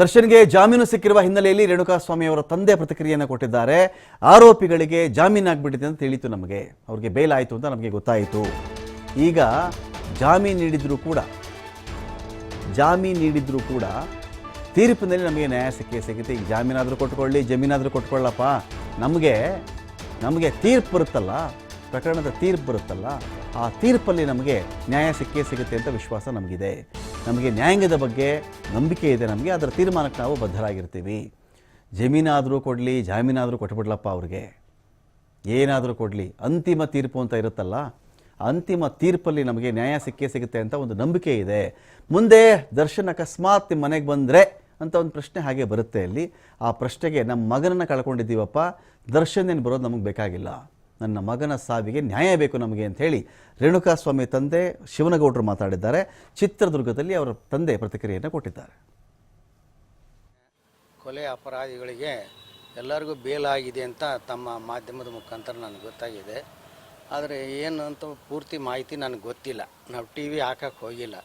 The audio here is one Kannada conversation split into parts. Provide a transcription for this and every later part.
ದರ್ಶನ್ಗೆ ಜಾಮೀನು ಸಿಕ್ಕಿರುವ ಹಿನ್ನೆಲೆಯಲ್ಲಿ ರೇಣುಕಾಸ್ವಾಮಿ ಅವರ ತಂದೆ ಪ್ರತಿಕ್ರಿಯೆಯನ್ನು ಕೊಟ್ಟಿದ್ದಾರೆ. ಆರೋಪಿಗಳಿಗೆ ಜಾಮೀನು ಆಗಿಬಿಟ್ಟಿದೆ ಅಂತ ತಿಳಿತು ನಮಗೆ. ಅವ್ರಿಗೆ ಬೇಲ್ ಆಯಿತು ಅಂತ ನಮಗೆ ಗೊತ್ತಾಯಿತು. ಈಗ ಜಾಮೀನು ನೀಡಿದರೂ ಕೂಡ, ಜಾಮೀನು ನೀಡಿದರೂ ಕೂಡ ತೀರ್ಪಿನಲ್ಲಿ ನಮಗೆ ನ್ಯಾಯ ಸಿಕ್ಕೇ ಸಿಗುತ್ತೆ. ಈಗ ಜಾಮೀನಾದರೂ ಕೊಟ್ಕೊಳ್ಳಿ ಜಮೀನಾದರೂ ಕೊಟ್ಕೊಳ್ಳಪ್ಪ ನಮಗೆ ನಮಗೆ ತೀರ್ಪು ಬರುತ್ತಲ್ಲ, ಪ್ರಕರಣದ ತೀರ್ಪು ಬರುತ್ತಲ್ಲ, ಆ ತೀರ್ಪಲ್ಲಿ ನಮಗೆ ನ್ಯಾಯ ಸಿಕ್ಕೇ ಸಿಗುತ್ತೆ ಅಂತ ವಿಶ್ವಾಸ ನಮಗಿದೆ. ನಮಗೆ ನ್ಯಾಯಾಂಗದ ಬಗ್ಗೆ ನಂಬಿಕೆ ಇದೆ, ನಮಗೆ ಅದರ ತೀರ್ಮಾನಕ್ಕೆ ನಾವು ಬದ್ಧರಾಗಿರ್ತೀವಿ. ಜಮೀನಾದರೂ ಕೊಡಲಿ, ಜಾಮೀನಾದರೂ ಕೊಟ್ಬಿಡ್ಲಪ್ಪ ಅವ್ರಿಗೆ. ಏನಾದರೂ ಕೊಡಲಿ, ಅಂತಿಮ ತೀರ್ಪು ಅಂತ ಇರುತ್ತಲ್ಲ, ಅಂತಿಮ ತೀರ್ಪಲ್ಲಿ ನಮಗೆ ನ್ಯಾಯ ಸಿಕ್ಕೇ ಸಿಗುತ್ತೆ ಅಂತ ಒಂದು ನಂಬಿಕೆ ಇದೆ. ಮುಂದೆ ದರ್ಶನ್ ಅಕಸ್ಮಾತ್ ನಿಮ್ಮ ಮನೆಗೆ ಬಂದರೆ ಅಂತ ಒಂದು ಪ್ರಶ್ನೆ ಹಾಗೆ ಬರುತ್ತೆ ಅಲ್ಲಿ. ಆ ಪ್ರಶ್ನೆಗೆ ನಮ್ಮ ಮಗನನ್ನು ಕಳ್ಕೊಂಡಿದ್ದೀವಪ್ಪ, ದರ್ಶನ್ ಏನು ಬರೋದು ನಮಗೆ ಬೇಕಾಗಿಲ್ಲ. ನನ್ನ ಮಗನ ಸಾವಿಗೆ ನ್ಯಾಯ ಬೇಕು ನಮಗೆ ಅಂತ ಹೇಳಿ ರೇಣುಕಾಸ್ವಾಮಿ ತಂದೆ ಶಿವನಗೌಡರು ಮಾತಾಡಿದ್ದಾರೆ. ಚಿತ್ರದುರ್ಗದಲ್ಲಿ ಅವರ ತಂದೆ ಪ್ರತಿಕ್ರಿಯೆಯನ್ನು ಕೊಟ್ಟಿದ್ದಾರೆ. ಕೊಲೆ ಅಪರಾಧಿಗಳಿಗೆ ಎಲ್ಲರಿಗೂ ಬೇಲ್ ಆಗಿದೆ ಅಂತ ತಮ್ಮ ಮಾಧ್ಯಮದ ಮುಖಾಂತರ ನನಗೆ ಗೊತ್ತಾಗಿದೆ. ಆದರೆ ಏನು ಅಂತ ಪೂರ್ತಿ ಮಾಹಿತಿ ನನಗೆ ಗೊತ್ತಿಲ್ಲ. ನಾವು ಟಿ ವಿ ಹಾಕಕ್ಕೆ ಹೋಗಿಲ್ಲ.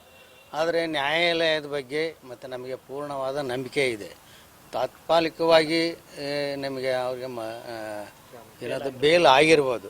ಆದರೆ ನ್ಯಾಯಾಲಯದ ಬಗ್ಗೆ ಮತ್ತು ನಮಗೆ ಪೂರ್ಣವಾದ ನಂಬಿಕೆ ಇದೆ. ತಾತ್ಕಾಲಿಕವಾಗಿ ನಮಗೆ ಅವ್ರಿಗೆ ಏನಾದರೂ ಬೇಲ್ ಆಗಿರ್ಬೋದು.